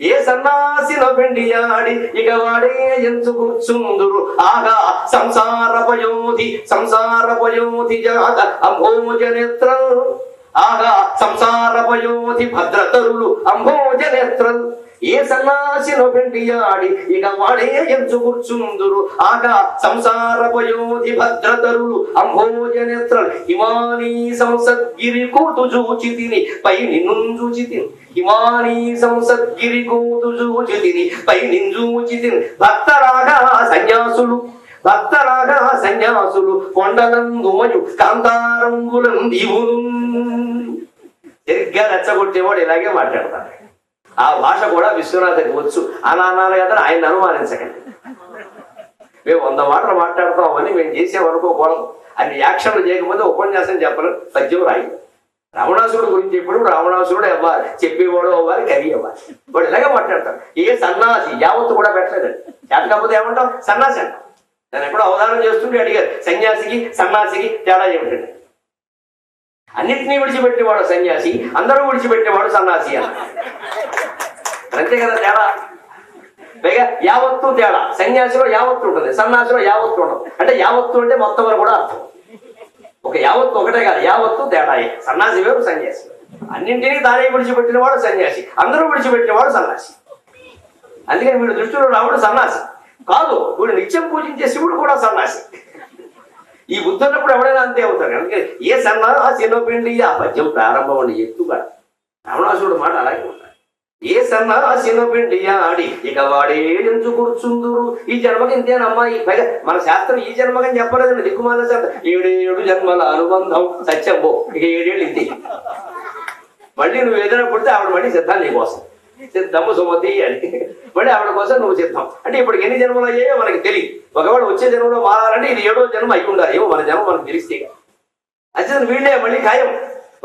ఏ సన్నాసిన పెండియాడి ఇక వాడే ఎంచుకూర్చుందురు ఆగా సంసారపయోధి సంసారపయోధి జాత అంభోజనేత్ర ఆగా సంసారపయోధి భద్రతరులు అంభోజనేత్రం ఏ సన్నాసిన పెండియాడి ఇక వాడే ఎంచు కూర్చుందురు. ఆక సంసార పయోధి భద్రతరులు అంభోజనేత్ర హిమానీ సంసద్గిరి కూతు చూచి తిని పై నిన్నుంజుచి తిని హిమానీ సంసద్గిరి కూతు చూచి తిని పై నింజూచి తిని. భక్తరాగా సన్యాసులు భక్తరాగా సన్యాసులు కొండలందుమయు కాంతారంగులం దీవులు సరిగ్గా రెచ్చగొట్టేవాడు ఇలాగే మాట్లాడతాడు. ఆ భాష కూడా విశ్వనాథకి వచ్చు. అలా అన్నారు కదా ఆయన అనుమానించకండి. మేము వంద మాటలు మాట్లాడతామని మేము చేసామనుకోకూడదు అన్ని యాక్షన్లు చేయకపోతే ఉపన్యాసం చెప్పరు పద్యం రాయి రావణాసురుడు గురించి ఎప్పుడు రావణాసురుడు అవ్వాలి చెప్పేవాడు అవ్వాలి కవి అవ్వాలి. వాడు ఇలాగే మాట్లాడతారు ఏ సన్నాసి యావత్తు కూడా పెట్టలేదండి చేత కాకపోతే ఏమంటాం సన్నాసి అంటాం నేను ఎక్కడో అవధానం చేస్తుంటే అడిగారు సన్యాసికి సన్నాసికి తేడా ఏమిటండి అన్నింటినీ విడిచిపెట్టేవాడు సన్యాసి అందరూ విడిచిపెట్టేవాడు సన్నాసి అన్న అంతే కదా తేడా? పైగా యావత్తు తేడా. సన్యాసిలో యావత్తు ఉంటుంది సన్యాసిలో యావత్తు ఉండదు. అంటే యావత్తు అంటే మొత్తం అని కూడా అర్థం. ఒక యావత్తు ఒకటే కాదు యావత్తు తేడాయే. సన్యాసి వేరు సన్యాసి అన్నింటినీ తానే విడిచిపెట్టిన వాడు సన్యాసి. అందరూ విడిచిపెట్టినవాడు సన్యాసి అందుకని వీడు దృష్టిలో రాముడు సన్యాసి కాదు వీడు నిత్యం పూజించే శివుడు కూడా సన్యాసి ఈ బుద్ధున్నప్పుడు ఎవడైనా అంతే అవుతాడు. అందుకని ఏ సన్నా ఆ చిన్నపిండి ఆ పద్యం ప్రారంభం అండి ఎత్తుగా రావణాసుడు మాట అలాగే ఉంటాడు. ఏ సన్నాసిన పిండి ఆడి ఇక వాడే ఎంచు కూర్చుందురు. ఈ జన్మకి ఇంతేనమ్మా ఈ పైగా మన శాస్త్రం ఈ జన్మకని చెప్పలేదండి. దిక్కుమాల శాస్త్రం. ఏడేడు జన్మల అనుబంధం సత్యంబో ఇక ఏడేళ్ళు ఇంతే. మళ్ళీ నువ్వు ఏదైనా పుడితే ఆవిడ మళ్ళీ సిద్ధం నీకోసం సిద్ధము సుమతి అని. మళ్ళీ ఆవిడ కోసం నువ్వు సిద్ధం. అంటే ఇప్పటికి ఎన్ని జన్మలు అయ్యాయో మనకి తెలియదు. ఒకవేళ వచ్చే జన్మలో మారాలంటే ఇది ఏడో జన్మ అయి ఉండాలి ఏమో మన జన్మ మనకు తెలిస్తే అచ్చా వీళ్ళే మళ్ళీ ఖాయం.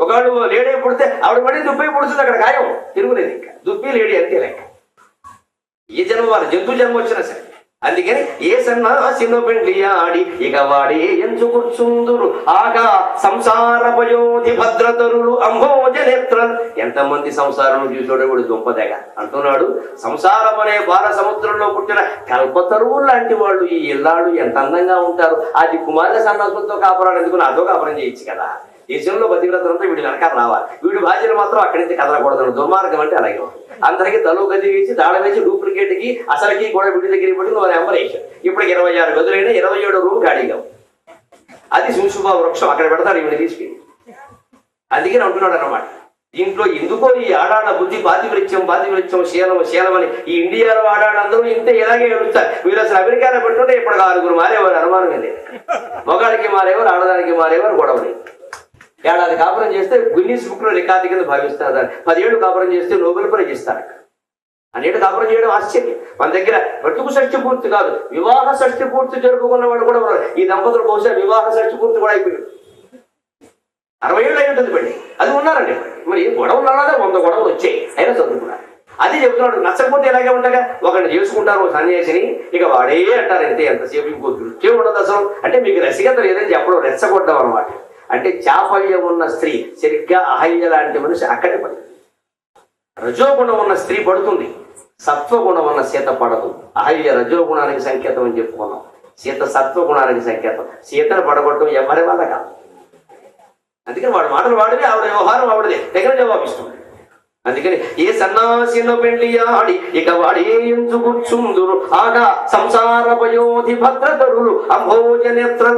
ఒకవేళ లేడీ పుడితే ఆవిడ పడి దుప్పి పుడుతుంది అక్కడ గాయం. తిరుగులేదు ఇంకా. దుప్పి లేడీ అంతే లెక్క. ఏ జన్మ వారు? జంతు జన్మ వచ్చినా సరే. అందుకని ఏ సన్నాసిను పెండ్లి ఆడి ఇక వాడే ఎంచుకూర్చుందురు ఆగా సంసార పయోధి భద్రతరులు అంభోజనేత్ర ఎంతమంది సంసారం చూసాడో కూడా దుంపదెగ అంటున్నాడు సంసారం అనే బాల సముద్రంలో పుట్టిన కల్పతరువులు లాంటి వాళ్ళు ఈ ఇల్లాడు ఎంత అందంగా ఉంటారు. అది కుమార్తె సన్నాసులతో కాపురాడు ఎందుకు నాతో కాపురం చేయొచ్చు కదా? దేశంలో బతివ్రతంతో వీడి వెనకాల రావాలి. వీడి బాధ్యత మాత్రం అక్కడి నుంచి కదలకూడదు. దుర్మార్గం అంటే అలాగే అందరికీ అందరికి గది వేసి తాళ వేసి డూప్లికేట్కి అసలుకి కూడా వీడి దగ్గర పెట్టి నువ్వు ఎంబరేషన్ ఇప్పటికి ఇరవై ఆరు గదులైనా ఇరవై ఏడు రూమ్ ఖాళీగా అది శుశుభ వృక్షం అక్కడ పెడతాడు ఈవిడ తీసుకెళ్ళి. అందుకే అంటున్నాడు అనమాట దీంట్లో ఎందుకో ఈ ఆడాడ బుద్ధి పాతివృత్యం పాతివృత్యం శీలం శీలం అని ఈ ఇండియాలో ఆడాళ్ళందరూ ఇంతే ఇలాగే ఏడుస్తారు. వీళ్ళు అసలు అమెరికాలో పెట్టుకుంటే ఇప్పుడు ఆరుగురు మారేవారు అనుమానం లేదు. మగాడికి మారేవారు ఆడదానికి మారేవారు గొడవ లేదు. ఏడాది కాపురం చేస్తే గున్నీస్ బుక్లో రికార్డు కింద భావిస్తారు దాన్ని పదిహేడు కాపురం చేస్తే నోబెల్ ప్రైజ్ ఇస్తారు అనేటి కాపురం చేయడం ఆశ్చర్యం. మన దగ్గర బ్రతుకు షష్టి పూర్తి కాదు. వివాహ షష్టి పూర్తి జరుపుకున్న వాడు కూడా ఉన్నారు. ఈ దంపతులు బహుశా వివాహ షష్టి పూర్తి కూడా అయిపోయాడు అరవై ఏళ్ళు అయి ఉంటుంది బండి అది ఉన్నారండి. మరి గొడవలు రాదా వంద గొడవలు వచ్చాయి. అయినా చదువుకున్నారు. అది చెప్తున్నాడు. నచ్చకపోతే ఎలాగే ఉండగా? ఒకరిని చేసుకుంటారు సన్యాసిని. ఇక వాడే అంటారు అంతే ఎంతసేపు ఇంకో దృష్టి ఉండదు అసలు. అంటే మీకు రసికత లేదని చెప్పడం రెచ్చగొట్టడం అనమాట అంటే చాపల్యం ఉన్న స్త్రీ సరిగ్గా అహల్య లాంటి మనిషి అక్కడే పడింది రజోగుణం ఉన్న స్త్రీ పడుతుంది. సత్వగుణం ఉన్న సీత పడదు. అహల్య రజోగుణానికి సంకేతం అని చెప్పుకున్నాం. సీత సత్వగుణానికి సంకేతం. సీతను పడగొట్టడం ఎవరి వల్ల కాదు. అందుకని వాడి మాటలు వాడివి ఆవిడ వ్యవహారం ఆవిడదే. దగ్గర జవాబిస్తుంది అందుకని ఏ సన్నాసిన పెళ్ళి ఆడి ఇక వాడే కూర్చుందురు ఆగా సంసారపయోధి భద్రతరులు అంభోజనేత్ర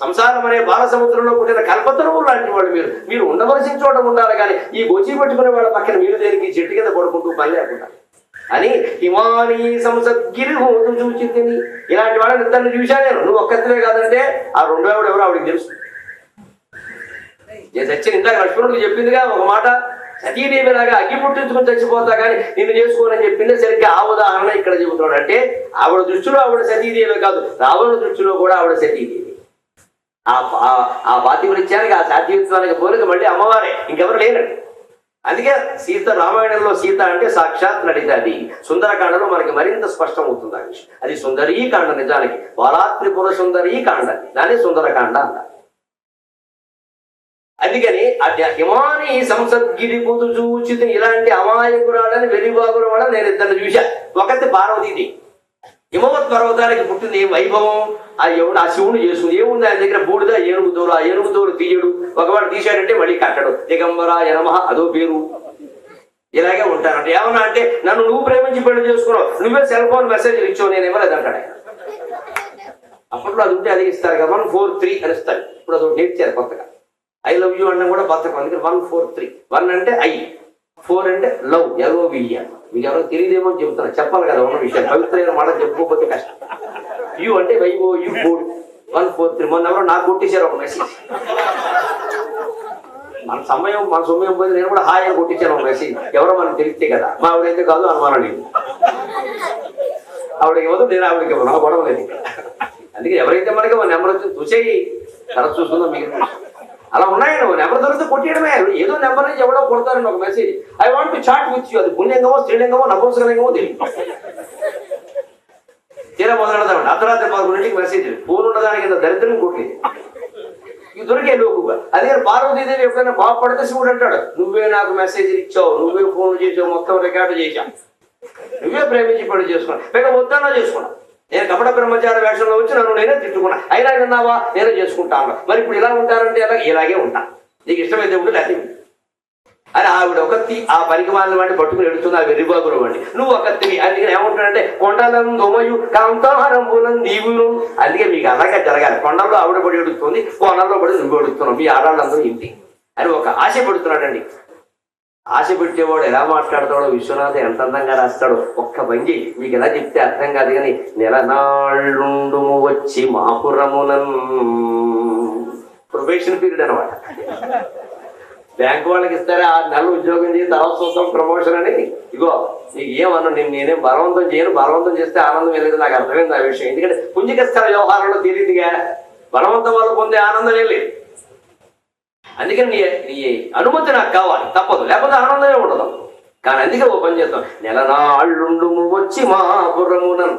సంసారం అనే బాల సముద్రంలో పుట్టిన కల్పతరువు లాంటి వాళ్ళు మీరు. మీరు ఉండవలసిన చోట ఉండాలి కానీ ఈ గొచ్చి పట్టుకునే వాళ్ళ పక్కన మీరు దేనికి చెట్టు కింద పడుకుంటూ పని లేకుండా. అని హిమానీ సంసద్గిరి హోదు చూచింది. ఇలాంటి వాళ్ళని ఇద్దరిని చూశా నేను. నువ్వు ఒక్కతివే కాదంటే ఆ రెండో ఆవిడ ఎవరు ఆవిడకి తెలుసు. నేను చచ్చిన ఇందాక లక్ష్మణుడికి చెప్పిందిగా ఒక మాట సతీదేవి లాగా అగ్గి పుట్టించుకుని చచ్చిపోతా కానీ నిన్ను చేసుకోనని చెప్పిందే సరిగ్గా ఆ ఉదాహరణ ఇక్కడ చెబుతున్నాడు. అంటే ఆవిడ దృష్టిలో ఆవిడ సతీదేవి కాదు రావణ దృష్టిలో కూడా ఆవిడ సతీదేవి. ఆ ఆ- ఆ పాతివృత్యానికి ఆ సాధ్యత్వానికి పోలిక మళ్ళీ అమ్మవారే. ఇంకెవరు లేనండి అందుకే సీత రామాయణంలో సీత అంటే సాక్షాత్ లలితాది సుందరకాండలో మనకి మరింత స్పష్టం అవుతుంది ఆ విషయం. అది సుందరీకాండ నిజానికి. బాలాత్రిపుర సుందరీకాండ. దాన్ని సుందరకాండ అన్నారు అందుకని అద్య- హిమాని సంసద్గిరి పొదు చూచితే ఇలాంటి అమాయకురాడని వెలిబాగుల వల్ల నేను ఇద్దరు చూశాను ఒకటి పార్వతీది హిమవత్ పర్వతానికి పుట్టింది ఏం వైభవం? ఆ ఎవడు ఆ శివుడు చేస్తుంది. ఏముంది ఆయన దగ్గర? బూడిద ఏనుగు దూరు ఆ ఏనుగు దూరు తీయడు. ఒకవాడు తీశాడంటే మళ్ళీ కట్టడు. దిగంబర యనమ అదో పేరు. ఇలాగే ఉంటారంట. ఏమన్నా అంటే నన్ను నువ్వు ప్రేమించి పెళ్ళి చేసుకున్నావు. నువ్వే సెల్ ఫోన్ మెసేజ్ ఇచ్చావు నేను ఇవ్వలేదు అంటాడు అప్పట్లో అది ఉంటే అది ఇస్తారు కదా. వన్ ఫోర్ త్రీ అని ఇస్తారు ఇప్పుడు అది నేర్చారు కొత్తగా. ఐ లవ్ యూ అన్న కూడా బతకం. అందుకని వన్ ఫోర్ త్రీ. వన్ అంటే ఐ. ఫోర్ అంటే లవ్ ఎల్ఓవి మీకు ఎవరో తెలియదేమో అని చెబుతున్నా. చెప్పాలి కదా ఉన్న విషయం. పవిత్రమైన మాట చెప్పుకోకపోతే కష్టం. యూ అంటే Y O you four one four three. మొన్న ఎవరో నాకు కొట్టేశారు ఒక మెసేజ్. మన సమయం మన సమయం పోయింది? నేను కూడా హాయిగా కొట్టించాను ఒక మెసేజ్. ఎవరో మనకు తెలిస్తే కదా. మా ఆవిడైతే కాదు అనుమానం లేదు. ఆవిడకి ఇవ్వదు నేను ఆవిడకి ఇవ్వను. గొడవ లేదు. అందుకే ఎవరైతే మనకి మన నెంబర్ వచ్చి చూసేయి తర్వాత చూసుకుందాం మీకు. అలా ఉన్నాయి నువ్వు. నెంబర్ దొరికితే కొట్టేయడమే. ఏదో నెంబర్ నుంచి ఎవడో కొడతారని ఒక message I want to chat with you అది పుణ్యంగమో స్త్రీలింగమో నపుంసకలింగమో తెలియదు. తీరా మొదలెడదామండి అర్ధరాత్రి పదకొండింటికి మెసేజ్ ఫోన్ ఉండదానికి ఇంత దరిద్రం కొట్టలేదు ఇవి దొరికే లోకుగా అదే పార్వతీదేవి ఎప్పుడైనా కోపడితే శివుడు అంటాడు నువ్వే నాకు మెసేజ్ ఇచ్చావు నువ్వే ఫోన్ చేసావు మొత్తం రికార్డు చేశావు నువ్వే ప్రేమించి పెళ్ళి చేసుకున్నావు. పైగా వద్దన్నా చేసుకున్నావు. నేను కపట బ్రహ్మచార వేషంలో వచ్చి నన్ను నేనే తిట్టుకున్నా. అయినా విన్నావా? నేనే చేసుకుంటాను. మరి ఇప్పుడు ఇలా ఉంటారంటే ఎలా? ఇలాగే ఉంటా. నీకు ఇష్టమైతే ఉంటే లేకపోతే అని ఆవిడ ఒకత్తి ఆ పనికి వాళ్ళని వాడిని పట్టుకుని ఎడుతుంది ఆ వెర్రిబాగురు వాడిని. నువ్వు ఒకత్తివి అందుకని ఏమంటాడంటే కొండలం దొమయు కాంతారంబులం దీవులు అందుకే మీకు అలాగే జరగాలి. కొండల్లో ఆవిడ పడి ఎడుతుంది కొండల్లో పడి నువ్వు ఎడుతున్నావు. మీ ఆడాళ్ళందరూ ఇంటి. అని ఒక ఆశ పడుతున్నాడండి ఆశ పెట్టేవాడు ఎలా మాట్లాడతాడో విశ్వనాథ ఎంత అందంగా రాస్తాడో ఒక్క భంగి మీకు ఎలా చెప్తే అర్థం కాదు కానీ నెలనాళ్ళుండు వచ్చి మాపురమునన్ ప్రొఫెషన్ పీరియడ్ అనమాట బ్యాంకు వాళ్ళకి ఇస్తారే? ఆ నెలలు ఉద్యోగం చేసి తర్వాత చూస్తాం ప్రమోషన్ అని. ఇగో నీకు ఏమన్నా నేను నేనేం బలవంతం చేయను బలవంతం చేస్తే ఆనందం వెళ్ళేది నాకు అర్థమైంది ఆ విషయం. ఎందుకంటే పుంజికస్థల వ్యవహారంలో తెలియదుగా. బలవంతం వల్ల పొందే ఆనందం వెళ్ళేది అందుకని నీ నీ అనుమతి నాకు కావాలి. తప్పదు. లేకపోతే ఆనందమే ఉండదు. కానీ అందుకే ఓ పని చేస్తాం. నెలనాళ్ళుండు వచ్చి మా పురమునన్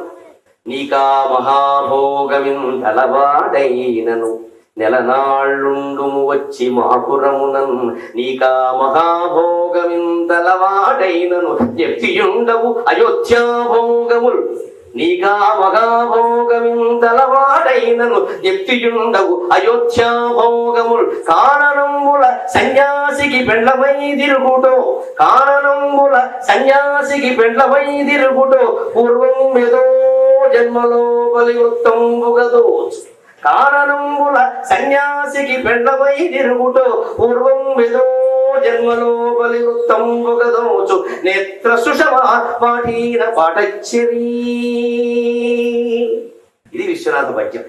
నీకా మహాభోగమిందలవాడైనను నెలనాళ్ళుండు వచ్చి మాపురమునన్ నీకా మహాభోగమిందలవాడైనను ఎత్తియుండవు అయోధ్యాభోగములు. నీకా మగాభోగమింతలవాడైనను ఎత్తియుండవు అయోధ్యాభోగముల్. కారణంబుల సన్యాసికి పెండ్లమై తిరుగుటో కారణంబుల సన్యాసికి పెండ్లమై తిరుగుటో పూర్వం ఏదో జన్మలో బలివృత్తంబుగదో. కారణంబుల సన్యాసికి పెండ్లమై తిరుగుటో పూర్వం ఏదో జన్మలో బలి బలివృత్తంబుగదోచు నేత్ర సుషమా పాఠీన పాఠచ్చరీ. ఇది విశ్వనాథ పద్యం